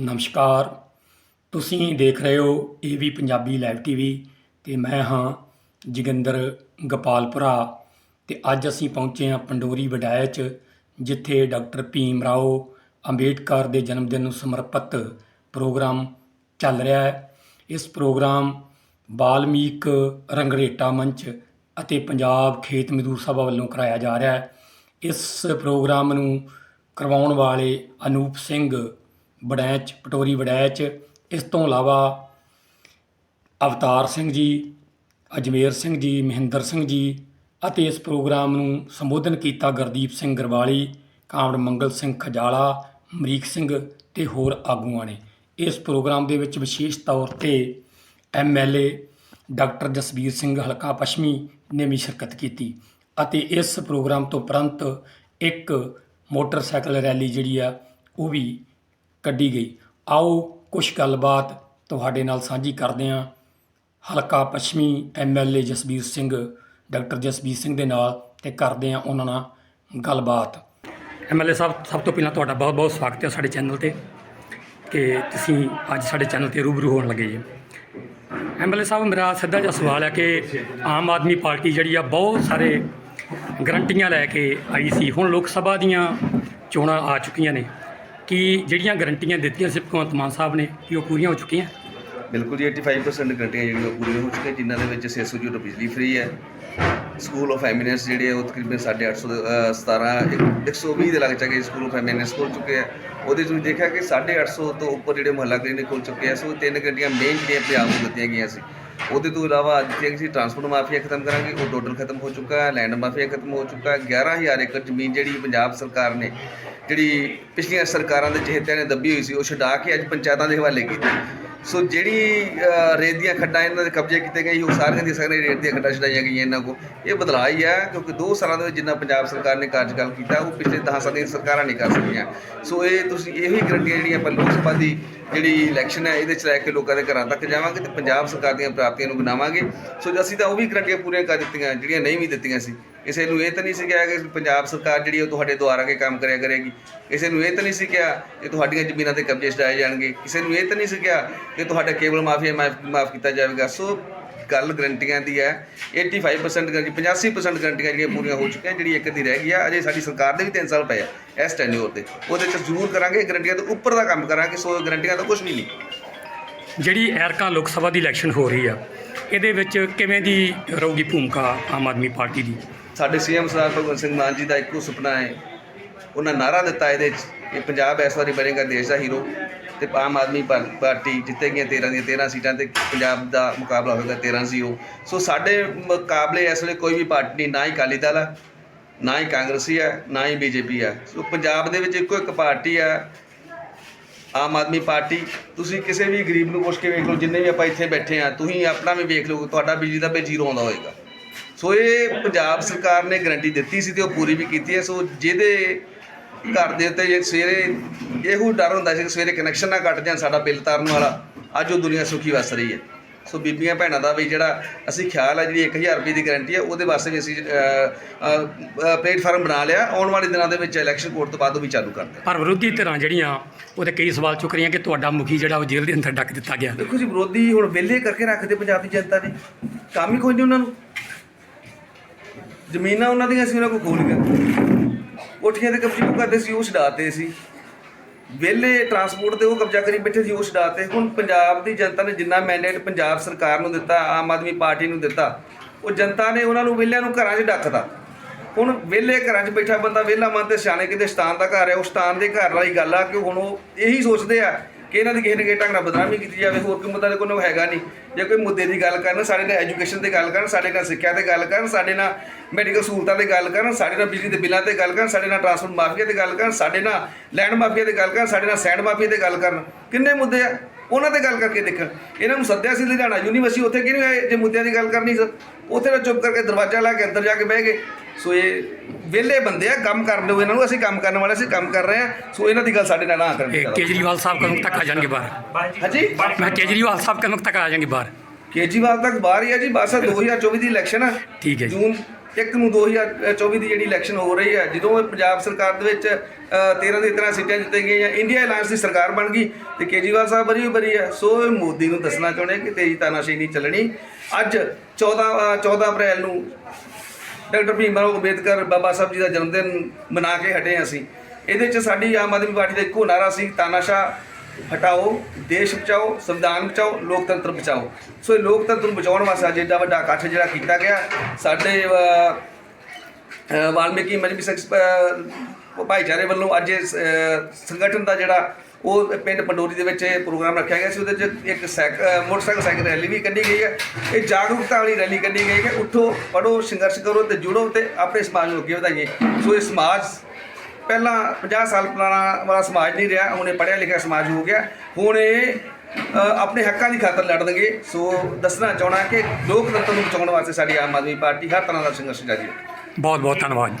ਨਮਸਕਾਰ। ਤੁਸੀਂ ਦੇਖ ਰਹੇ ਹੋ ਏਵੀ ਪੰਜਾਬੀ ਲਾਈਵ ਟੀਵੀ ਤੇ ਮੈਂ ਹਾਂ ਜੋਗਿੰਦਰ ਗੋਪਾਲਪੁਰਾ ਤੇ ਅੱਜ ਅਸੀਂ ਪਹੁੰਚੇ ਹਾਂ ਪੰਡੋਰੀ ਵਡਾਇਆ 'ਚ ਜਿੱਥੇ ਡਾਕਟਰ ਭੀਮ ਰਾਓ ਅੰਬੇਡਕਰ ਦੇ ਜਨਮ ਦਿਨ ਨੂੰ ਸਮਰਪਿਤ ਪ੍ਰੋਗਰਾਮ ਚੱਲ ਰਿਹਾ ਹੈ। ਇਸ ਪ੍ਰੋਗਰਾਮ ਬਾਲਮੀਕ ਰੰਗਰੇਟਾ ਮੰਚ ਅਤੇ ਪੰਜਾਬ ਖੇਤ ਮਜ਼ਦੂਰ ਸਭਾ ਵੱਲੋਂ ਕਰਾਇਆ ਜਾ ਰਿਹਾ ਹੈ। ਇਸ ਪ੍ਰੋਗਰਾਮ ਨੂੰ ਕਰਵਾਉਣ ਵਾਲੇ ਅਨੂਪ ਸਿੰਘ ਵੜੈਚ, ਪਟੋਰੀ ਵੜੈਚ। ਇਸ ਤੋਂ ਇਲਾਵਾ ਅਵਤਾਰ ਸਿੰਘ ਜੀ, ਅਜਮੇਰ ਸਿੰਘ ਜੀ, ਮਹਿੰਦਰ ਸਿੰਘ ਜੀ ਅਤੇ ਇਸ ਪ੍ਰੋਗਰਾਮ ਨੂੰ ਸੰਬੋਧਨ ਕੀਤਾ ਗੁਰਦੀਪ ਸਿੰਘ ਗਰਵਾਲੀ ਕਾਮੜ ਮੰਗਲ ਸਿੰਘ ਖਜਾਲਾ ਮਰੀਕ ਸਿੰਘ ਤੇ ਹੋਰ ਆਗੂਆਂ ਨੇ। ਇਸ ਪ੍ਰੋਗਰਾਮ ਦੇ ਵਿੱਚ ਵਿਸ਼ੇਸ਼ ਤੌਰ ਤੇ ਐਮਐਲਏ ਡਾਕਟਰ ਜਸਬੀਰ ਸਿੰਘ ਹਲਕਾ ਪੱਛਮੀ ਨੇ ਵੀ ਸ਼ਿਰਕਤ ਕੀਤੀ ਅਤੇ ਇਸ ਪ੍ਰੋਗਰਾਮ ਤੋਂ ਉਪਰੰਤ ਇੱਕ ਮੋਟਰਸਾਈਕਲ ਰੈਲੀ ਜਿਹੜੀ ਆ, ਉਹ ਵੀ ਕੱਢੀ ਗਈ। ਆਓ ਕੁਝ ਗੱਲਬਾਤ ਤੁਹਾਡੇ ਨਾਲ ਸਾਂਝੀ ਕਰਦੇ ਹਾਂ। ਹਲਕਾ ਪੱਛਮੀ ਐਮਐਲਏ ਜਸਬੀਰ ਸਿੰਘ, ਡਾਕਟਰ ਜਸਬੀਰ ਸਿੰਘ ਦੇ ਨਾਲ ਤੇ ਕਰਦੇ ਹਾਂ ਉਹਨਾਂ ਨਾਲ ਗੱਲਬਾਤ। ਐਮਐਲਏ ਸਾਹਿਬ, ਸਭ ਤੋਂ ਪਹਿਲਾਂ ਤੁਹਾਡਾ ਬਹੁਤ ਬਹੁਤ ਸਵਾਗਤ ਹੈ ਸਾਡੇ ਚੈਨਲ ਤੇ ਕਿ ਤੁਸੀਂ ਅੱਜ ਸਾਡੇ ਚੈਨਲ ਤੇ ਰੂਬਰੂ ਹੋਣ ਲੱਗੇ ਜੀ। ਐਮਐਲਏ ਸਾਹਿਬ, ਮੇਰਾ ਸਿੱਧਾ ਜਿਹਾ ਸਵਾਲ ਹੈ ਕਿ ਆਮ ਆਦਮੀ ਪਾਰਟੀ ਜਿਹੜੀ ਆ ਬਹੁਤ ਸਾਰੇ ਗਰੰਟੀਆਂ ਲੈ ਕੇ ਆਈ ਸੀ। ਹੁਣ ਲੋਕ ਸਭਾ ਦੀਆਂ ਚੋਣਾਂ ਆ ਚੁੱਕੀਆਂ ਨੇ। ਕਿ ਜਿਹੜੀਆਂ ਗਰੰਟੀਆਂ ਦਿੱਤੀਆਂ ਸੀ ਭਗਵੰਤ ਮਾਨ ਸਾਹਿਬ ਨੇ ਕਿ ਉਹ ਪੂਰੀਆਂ ਹੋ ਚੁੱਕੀਆਂ? ਬਿਲਕੁਲ ਜੀ 85% ਗਰੰਟੀਆਂ ਜਿਹੜੀਆਂ ਉਹ ਪੂਰੀਆਂ ਹੋ ਚੁੱਕੀਆਂ ਜਿਨ੍ਹਾਂ ਦੇ ਵਿੱਚ 600 ਯੂਨਿਟ ਬਿਜਲੀ ਫ੍ਰੀ ਹੈ। ਸਕੂਲ ਆਫ ਐਮੀਨੈਂਸ ਜਿਹੜੇ ਆ ਉਹ ਤਕਰੀਬਨ 850 ਦੇ, ਅ, 17 120 ਦੇ ਲੱਗ ਚੱਕੇ ਸਕੂਲ ਆਫ ਐਮੀਨੈਂਸ ਖੁੱਲ ਚੁੱਕੇ ਆ। ਉਹਦੇ 'ਚ ਵੀ ਦੇਖਿਆ ਕਿ 850 ਤੋਂ ਉੱਪਰ ਜਿਹੜੇ ਮੁਹੱਲਾ ਕਲੀਨਿਕ ਖੁੱਲ ਚੁੱਕੇ ਆ ਸੋ ਤਿੰਨ ਗੱਡੀਆਂ ਮੇਨ ਜਿਹੜੀਆਂ ਪੰਜਾਬ ਨੂੰ ਦਿੱਤੀਆਂ ਗਈਆਂ ਸੀ। ਉਹਦੇ ਤੋਂ ਇਲਾਵਾ ਅੱਜ ਤੱਕ ਅਸੀਂ ਟਰਾਂਸਪੋਰਟ ਮਾਫੀਆ ਖਤਮ ਕਰਾਂਗੇ, ਉਹ ਟੋਟਲ ਖਤਮ ਹੋ ਚੁੱਕਾ ਹੈ, ਲੈਂਡ ਮਾਫੀਆ ਖਤਮ ਹੋ ਚੁੱਕਾ ਹੈ 11000 ਏਕੜ ਜ਼ਮੀਨ ਜਿਹੜੀ ਪੰਜਾਬ ਸਰਕਾਰ ਨੇ, ਜਿਹੜੀ ਪਿਛਲੀਆਂ ਸਰਕਾਰਾਂ ਦੇ ਚਹੇਤਿਆਂ ਨੇ ਦੱਬੀ ਹੋਈ ਸੀ, ਉਹ ਛਡਾ ਕੇ ਅੱਜ ਪੰਚਾਇਤਾਂ ਦੇ ਹਵਾਲੇ ਕੀਤੀ। ਸੋ ਜਿਹੜੀ ਰੇਤ ਦੀਆਂ ਖੱਡਾਂ ਇਹਨਾਂ ਦੇ ਕਬਜ਼ੇ ਕੀਤੇ ਗਏ ਸੀ, ਉਹ ਸਾਰੀਆਂ ਦੀਆਂ ਸਾਰੀਆਂ ਰੇਤ ਦੀਆਂ ਖੱਡਾਂ ਛਡਾਈਆਂ ਗਈਆਂ ਇਹਨਾਂ ਕੋ ਇਹ ਬਦਲਾਅ ਹੀ ਹੈ ਕਿਉਂਕਿ 2 ਸਾਲਾਂ ਦੇ ਵਿੱਚ ਜਿੰਨਾ ਪੰਜਾਬ ਸਰਕਾਰ ਨੇ ਕਾਰਜਕਾਲ ਕੀਤਾ ਉਹ ਪਿਛਲੇ 10 ਸਾਲਾਂ ਦੀਆਂ ਸਰਕਾਰਾਂ ਨਹੀਂ ਕਰ ਸਕੀਆਂ। ਸੋ ਇਹ ਤੁਸੀਂ ਇਹੋ ਹੀ ਗਰੰਟੀਆਂ ਜਿਹੜੀਆਂ ਆਪਾਂ ਲੋਕ ਸਭਾ ਦੀ ਜਿਹੜੀ ਇਲੈਕਸ਼ਨ ਹੈ ਇਹਦੇ ਚ ਲੈ ਕੇ ਲੋਕਾਂ ਦੇ ਘਰਾਂ ਤੱਕ ਜਾਵਾਂਗੇ ਤੇ ਪੰਜਾਬ ਸਰਕਾਰ ਦੀਆਂ ਪ੍ਰਾਪਤੀਆਂ ਨੂੰ ਗਿਣਾਵਾਂਗੇ ਸੋ ਅਸੀਂ ਤਾਂ ਉਹ ਵੀ ਗਰੰਟੀਆਂ ਪੂਰੀਆਂ ਕਰ ਦਿੱਤੀਆਂ ਜਿਹੜੀਆਂ ਨਹੀਂ ਵੀ ਦਿੱਤੀਆਂ ਸੀ। ਕਿਸੇ ਨੂੰ ਇਹ ਤਾਂ ਨਹੀਂ ਸੀ ਕਿਹਾ ਕਿ ਪੰਜਾਬ ਸਰਕਾਰ ਜਿਹੜੀ ਉਹ ਤੁਹਾਡੇ ਦੁਆਰਾ ਕੇ ਕੰਮ ਕਰਿਆ ਕਰੇਗੀ। ਕਿਸੇ ਨੂੰ ਇਹ ਤਾਂ ਨਹੀਂ ਸੀ ਕਿਹਾ ਕਿ ਤੁਹਾਡੀਆਂ ਜ਼ਮੀਨਾਂ ਤੇ ਕਬਜ਼ੇ ਛਡਾਏ ਜਾਣਗੇ। ਕਿਸੇ ਨੂੰ ਇਹ ਤਾਂ ਨਹੀਂ ਸੀ ਕਿਹਾ ਕਿ ਤੁਹਾਡਾ ਕੇਬਲ ਮਾਫੀਆ ਮਾਫ ਕੀਤਾ ਜਾਵੇਗਾ। ਸੋ ਗੱਲ ਗਰੰਟੀਆਂ ਦੀ ਹੈ। 85% ਗਰੰਟੀ 85% ਗਰੰਟੀਆਂ ਜਿਹੜੀਆਂ ਪੂਰੀਆਂ ਹੋ ਚੁੱਕੀਆਂ, ਜਿਹੜੀ ਇੱਕ ਦੀ ਰਹਿ ਗਈ ਆ। ਅਜੇ ਸਾਡੀ ਸਰਕਾਰ ਦੇ ਵੀ 3 ਸਾਲ ਪਏ ਆ ਇਸ ਟੈਨਿਓਰ 'ਤੇ। ਉਹਦੇ ਚ ਜ਼ਰੂਰ ਕਰਾਂਗੇ ਗਰੰਟੀਆਂ ਤੋਂ ਉੱਪਰ ਦਾ ਕੰਮ ਕਰਾਂਗੇ, ਸੋ ਗਰੰਟੀਆਂ ਤਾਂ ਕੁਝ ਨਹੀਂ ਨਹੀਂ ਜਿਹੜੀ ਐਰਕਾ ਲੋਕ ਸਭਾ ਦੀ ਇਲੈਕਸ਼ਨ ਹੋ ਰਹੀ ਆ, ਇਹਦੇ ਵਿੱਚ ਕਿਵੇਂ ਦੀ ਰਹੂਗੀ ਭੂਮਿਕਾ ਆਮ ਆਦਮੀ ਪਾਰਟੀ ਦੀ? ਸਾਡੇ ਸੀਐਮ ਸਰਦਾਰ ਭਗਵੰਤ ਸਿੰਘ ਮਾਨ ਜੀ ਦਾ ਇੱਕੋ ਸੁਪਨਾ ਹੈ। ਉਹਨਾਂ ਨਾਰਾ ਦਿੱਤਾ ਇਹਦੇ 'ਚ ਕਿ ਪੰਜਾਬ ਇਸ ਵਾਰੀ ਬਣੇਗਾ ਦੇਸ਼ ਦਾ ਹੀਰੋ ਤੇ ਆਮ ਆਦਮੀ ਪਾ- ਪਾਰਟੀ ਜਿੱਤੇਗੀਆਂ 13 ਦੀਆਂ 13 ਸੀਟਾਂ ਤੇ ਪੰਜਾਬ ਦਾ ਮੁਕਾਬਲਾ ਹੋਵੇਗਾ 13 0 ਸੋ ਸਾਡੇ ਮੁਕਾਬਲੇ ਇਸ ਵੇਲੇ ਕੋਈ ਵੀ ਪਾਰਟੀ ਨਹੀਂ ਨਾ ਹੀ ਅਕਾਲੀ ਦਲ ਆ, ਨਾ ਹੀ ਕਾਂਗਰਸੀ ਹੈ ਨਾ ਹੀ ਬੀਜੇਪੀ ਹੈ ਸੋ ਪੰਜਾਬ ਦੇ ਵਿੱਚ ਇੱਕੋ ਇੱਕ ਪਾਰਟੀ ਹੈ ਆਮ ਆਦਮੀ ਪਾਰਟੀ। ਤੁਸੀਂ ਕਿਸੇ ਵੀ ਗਰੀਬ ਨੂੰ ਪੁੱਛ ਕੇ ਵੇਖ ਲਓ, ਜਿੰਨੇ ਵੀ ਆਪਾਂ ਇੱਥੇ ਬੈਠੇ ਆ, ਤੁਸੀਂ ਆਪਣਾ ਵੀ ਵੇਖ ਲਓ, ਤੁਹਾਡਾ ਬਿਜਲੀ ਦਾ ਬਿੱਲ ਜ਼ੀਰੋ ਆਉਂਦਾ ਹੋਏਗਾ। ਸੋ ਇਹ ਪੰਜਾਬ ਸਰਕਾਰ ਨੇ ਗਰੰਟੀ ਦਿੱਤੀ ਸੀ ਤੇ ਉਹ ਪੂਰੀ ਵੀ ਕੀਤੀ ਹੈ। ਸੋ ਜਿਹਦੇ ਘਰ ਦੇ ਉੱਤੇ ਜੇ ਸਵੇਰੇ ਇਹੋ ਡਰ ਹੁੰਦਾ ਸੀ ਕਿ ਸਵੇਰੇ ਕਨੈਕਸ਼ਨ ਨਾ ਕੱਟ ਜਾਣ ਸਾਡਾ ਬਿੱਲ ਤਾਰਨ ਵਾਲਾ ਅੱਜ ਉਹ ਦੁਨੀਆ ਸੁਖੀ ਵਸ ਰਹੀ ਹੈ। ਸੋ ਬੀਬੀਆਂ ਭੈਣਾਂ ਦਾ ਵੀ ਜਿਹੜਾ ਅਸੀਂ ਖਿਆਲ ਹੈ ਜਿਹੜੀ 1000 ਰੁਪਏ ਦੀ ਗਾਰੰਟੀ ਹੈ ਉਹਦੇ ਵਾਸਤੇ ਵੀ ਅਸੀਂ ਪਲੇਟਫਾਰਮ ਬਣਾ ਲਿਆ। ਆਉਣ ਵਾਲੇ ਦਿਨਾਂ ਦੇ ਵਿੱਚ ਇਲੈਕਸ਼ਨ ਕੋਡ ਤੋਂ ਬਾਅਦ ਉਹ ਵੀ ਚਾਲੂ ਕਰ ਦਿਆਂਗੇ ਪਰ ਵਿਰੋਧੀ ਧਿਰਾਂ ਜਿਹੜੀਆਂ ਉਹਦੇ ਕਈ ਸਵਾਲ ਚੁੱਕ ਰਹੀਆਂ ਕਿ ਤੁਹਾਡਾ ਮੁਖੀ ਜਿਹੜਾ ਉਹ ਜੇਲ੍ਹ ਦੇ ਅੰਦਰ ਡੱਕ ਦਿੱਤਾ ਗਿਆ। ਦੇਖੋ ਜੀ ਵਿਰੋਧੀ ਹੁਣ ਵਿਹਲੇ ਕਰਕੇ ਰੱਖਦੇ ਪੰਜਾਬ ਦੀ ਜਨਤਾ ਨੇ। ਕੰਮ ਹੀ ਕੋਈ ਨਹੀਂ ਉਹਨਾਂ ਨੂੰ। ਜ਼ਮੀਨਾਂ ਉਹਨਾਂ ਦੀਆਂ ਸੀ, ਉਹਨਾਂ ਕੋਲ ਗੋਲੀਆਂ ਕੋਠੀਆਂ ਤੇ ਕਬਜ਼ੇ ਕਿਉਂ ਕਰਦੇ ਸੀ? ਉਹ ਛਡਾਤੇ ਸੀ। ਵਿਹਲੇ ਟਰਾਂਸਪੋਰਟ ਤੇ ਉਹ ਕਬਜ਼ਾ ਕਰੀ ਬੈਠੇ ਸੀ, ਉਹ ਛਡਾਤੇ। ਹੁਣ ਪੰਜਾਬ ਦੀ ਜਨਤਾ ਨੇ ਜਿੰਨਾ ਮੈਂਡੇਟ ਪੰਜਾਬ ਸਰਕਾਰ ਨੂੰ ਦਿੱਤਾ, ਆਮ ਆਦਮੀ ਪਾਰਟੀ ਨੂੰ ਦਿੱਤਾ, ਉਹ ਜਨਤਾ ਨੇ ਉਹਨਾਂ ਨੂੰ ਵਿਹਲਿਆਂ ਨੂੰ ਘਰਾਂ 'ਚ ਡੱਕਦਾ ਹੁਣ ਵਿਹਲੇ ਘਰਾਂ 'ਚ ਬੈਠਾ ਬੰਦਾ ਵਿਹਲਾ ਮਨ ਤੇ ਸਿਆਣੇ ਕਿਤੇ ਸ਼ਤਾਨ ਦਾ ਘਰ ਹੈ, ਉਹ ਸ਼ਤਾਨ ਦੇ ਘਰ ਵਾਲੀ ਗੱਲ ਆ ਕਿ ਹੁਣ ਉਹ ਇਹੀ ਸੋਚਦੇ ਆ ਕਿ ਇਹਨਾਂ ਦੀ ਕਿਸੇ ਨੇ ਕਿਸੇ ਢੰਗ ਨਾਲ ਬਦਨਾਮੀ ਕੀਤੀ ਜਾਵੇ, ਹੋਰ ਕੋਈ ਮੁੱਦਾ ਦੇ ਕੋਈ ਹੈਗਾ ਨਹੀਂ। ਜੇ ਕੋਈ ਮੁੱਦੇ ਦੀ ਗੱਲ ਕਰਨ, ਸਾਡੇ ਨਾਲ ਐਜੂਕੇਸ਼ਨ ਤੇ ਗੱਲ ਕਰਨ, ਸਾਡੇ ਨਾਲ ਸਿੱਖਿਆ ਤੇ ਗੱਲ ਕਰਨ, ਸਾਡੇ ਨਾਲ ਮੈਡੀਕਲ ਸਹੂਲਤਾਂ ਤੇ ਗੱਲ ਕਰਨ, ਸਾਡੇ ਨਾਲ ਬਿਜਲੀ ਦੇ ਬਿੱਲਾਂ ਤੇ ਗੱਲ ਕਰਨ, ਸਾਡੇ ਨਾਲ ਟਰਾਂਸਪੋਰਟ ਮਾਫੀਆ ਤੇ ਗੱਲ ਕਰਨ, ਸਾਡੇ ਨਾਲ ਲੈਂਡ ਮਾਫੀਆ ਤੇ ਗੱਲ ਕਰਨ, ਸਾਡੇ ਨਾਲ ਸੈਂਡ ਮਾਫੀਆ ਤੇ ਗੱਲ ਕਰਨ, ਕਿੰਨੇ ਮੁੱਦੇ ਆ? ਉਹਨਾਂ ਤੇ ਗੱਲ ਕਰਕੇ ਦੇਖਣ। ਇਹਨਾਂ ਨੂੰ ਸੱਦਿਆ ਸੀ ਲੁਧਿਆਣਾ ਯੂਨੀਵਰਸਿਟੀ, ਉੱਥੇ ਕਿਹਨੂੰ ਜੇ ਮੁੱਦਿਆਂ ਦੀ ਗੱਲ ਕਰਨੀ ਸਰ ਉੱਥੇ ਤਾਂ ਚੁੱਪ ਕਰਕੇ ਦਰਵਾਜ਼ਾ ਲਾ ਕੇ ਅੰਦਰ ਜਾ ਕੇ ਬਹਿ ਗਏ। ਸੋ ਇਹ ਵਿਹਲੇ ਬੰਦੇ ਆ ਕੰਮ ਕਰਨ ਦਿਓ ਇਹਨਾਂ ਨੂੰ ਅਸੀਂ ਕੰਮ ਕਰਨ ਵਾਲੇ ਅਸੀਂ ਕੰਮ ਕਰ ਰਹੇ ਆ। ਸੋ ਇਹਨਾਂ ਦੀ ਗੱਲ ਸਾਡੇ ਨਾਲ ਨਾ ਕਰਨ ਇਹ ਕੇਜਰੀਵਾਲ ਸਾਹਿਬ ਕਦੋਂ ਤੱਕ ਆ ਜਾਣਗੇ ਬਾਹਰ? ਹਾਂਜੀ? ਮੈਂ ਕੇਜਰੀਵਾਲ ਸਾਹਿਬ ਕਦੋਂ ਤੱਕ ਆ ਜਾਣਗੇ ਬਾਹਰ? ਕੇਜੀਵਾਲ ਤੱਕ ਬਾਹਰ ਹੀ ਆ ਜੀ ਬਸ ਆਹ 2024 ਦੀ ਇਲੈਕਸ਼ਨ ਆ। ਠੀਕ ਹੈ ਜੀ। ਜੂਨ ਇੱਕ ਨੂੰ 2024 ਦੀ ਜਿਹੜੀ ਇਲੈਕਸ਼ਨ ਹੋ ਰਹੀ ਹੈ ਜਦੋਂ ਇਹ ਪੰਜਾਬ ਸਰਕਾਰ ਦੇ ਵਿੱਚ ਅ, 13 ਦੀ 13 ਸੀਟਾਂ ਜਿੱਤੇ ਗਈਆਂ ਇੰਡੀਆ ਅਲਾਈਅੰਸ ਦੀ ਸਰਕਾਰ ਬਣ ਗਈ ਤੇ ਕੇਜਰੀਵਾਲ ਸਾਹਿਬ ਬਰੀ ਬਰੀ ਹੈ ਸੋ ਇਹ ਮੋਦੀ ਨੂੰ ਦੱਸਣਾ ਚਾਹੁੰਦੇ ਕਿ ਤੇਰੀ ਤਾਨਾਸ਼ਾਹੀ ਨਹੀਂ ਚੱਲਣੀ। ਅੱਜ 14 ਅ, 14 ਅਪ੍ਰੈਲ ਨੂੰ ਡਾਕਟਰ ਭੀਮ ਰਾਓ ਅੰਬੇਦਕਰ ਬਾਬਾ ਸਾਹਿਬ ਜੀ ਦਾ ਜਨਮ ਦਿਨ ਮਨਾ ਕੇ ਹਟੇ ਹਾਂ ਅਸੀਂ। ਇਹਦੇ 'ਚ ਸਾਡੀ ਆਮ ਆਦਮੀ ਪਾਰਟੀ ਦਾ ਇੱਕੋ ਨਾਰਾ ਸੀ, ਤਾਨਾਸ਼ਾਹ ਹਟਾਓ, ਦੇਸ਼ ਬਚਾਓ, ਸੰਵਿਧਾਨ ਬਚਾਓ, ਲੋਕਤੰਤਰ ਬਚਾਓ। ਸੋ ਇਹ ਲੋਕਤੰਤਰ ਨੂੰ ਬਚਾਉਣ ਵਾਸਤੇ ਅੱਜ ਏਡਾ ਵੱਡਾ ਇਕੱਠ ਜਿਹੜਾ ਕੀਤਾ ਗਿਆ। ਸਾਡੇ ਵਾਲਮੀਕੀ, ਮਜਬੀ ਸੰਘ ਭਾਈਚਾਰੇ ਵੱਲੋਂ ਅੱਜ ਸੰਗਠਨ ਦਾ ਜਿਹੜਾ ਉਹ ਪਿੰਡ ਪੰਡੋਰੀ ਦੇ ਵਿੱਚ ਇਹ ਪ੍ਰੋਗਰਾਮ ਰੱਖਿਆ ਗਿਆ ਸੀ, ਉਹਦੇ 'ਚ ਇੱਕ ਸਾਈਕ ਮੋਟਰਸਾਈਕਲ ਸਾਈਕਲ ਰੈਲੀ ਵੀ ਕੱਢੀ ਗਈ ਹੈ। ਇਹ ਜਾਗਰੂਕਤਾ ਵਾਲੀ ਰੈਲੀ ਕੱਢੀ ਗਈ ਹੈ ਕਿ ਉੱਠੋ ਪੜੋ ਸੰਘਰਸ਼ ਕਰੋ ਤੇ ਜੁੜੋ ਤੇ ਆਪਣੇ ਸਮਾਜ ਨੂੰ ਅੱਗੇ ਵਧਾਈਏ। ਸੋ ਇਹ ਸਮਾਜ ਪਹਿਲਾਂ 50 ਸਾਲ ਪੁਰਾਣਾ ਵਾਲਾ ਸਮਾਜ ਨਹੀਂ ਰਿਹਾ, ਹੁਣ ਇਹ ਪੜ੍ਹਿਆ ਲਿਖਿਆ ਸਮਾਜ ਹੋ ਗਿਆ। ਹੁਣ ਇਹ ਆਪਣੇ ਹੱਕਾਂ ਦੀ ਖਾਤਰ ਲੜਨਗੇ। ਸੋ ਦੱਸਣਾ ਚਾਹਣਾ ਕਿ ਲੋਕਤੰਤਰ ਨੂੰ ਬਚਾਉਣ ਵਾਸਤੇ ਸਾਡੀ ਆਮ ਆਦਮੀ ਪਾਰਟੀ ਹਰ ਤਰ੍ਹਾਂ ਦਾ ਸੰਘਰਸ਼ ਜਾਰੀ ਹੈ ਬਹੁਤ ਬਹੁਤ ਧੰਨਵਾਦ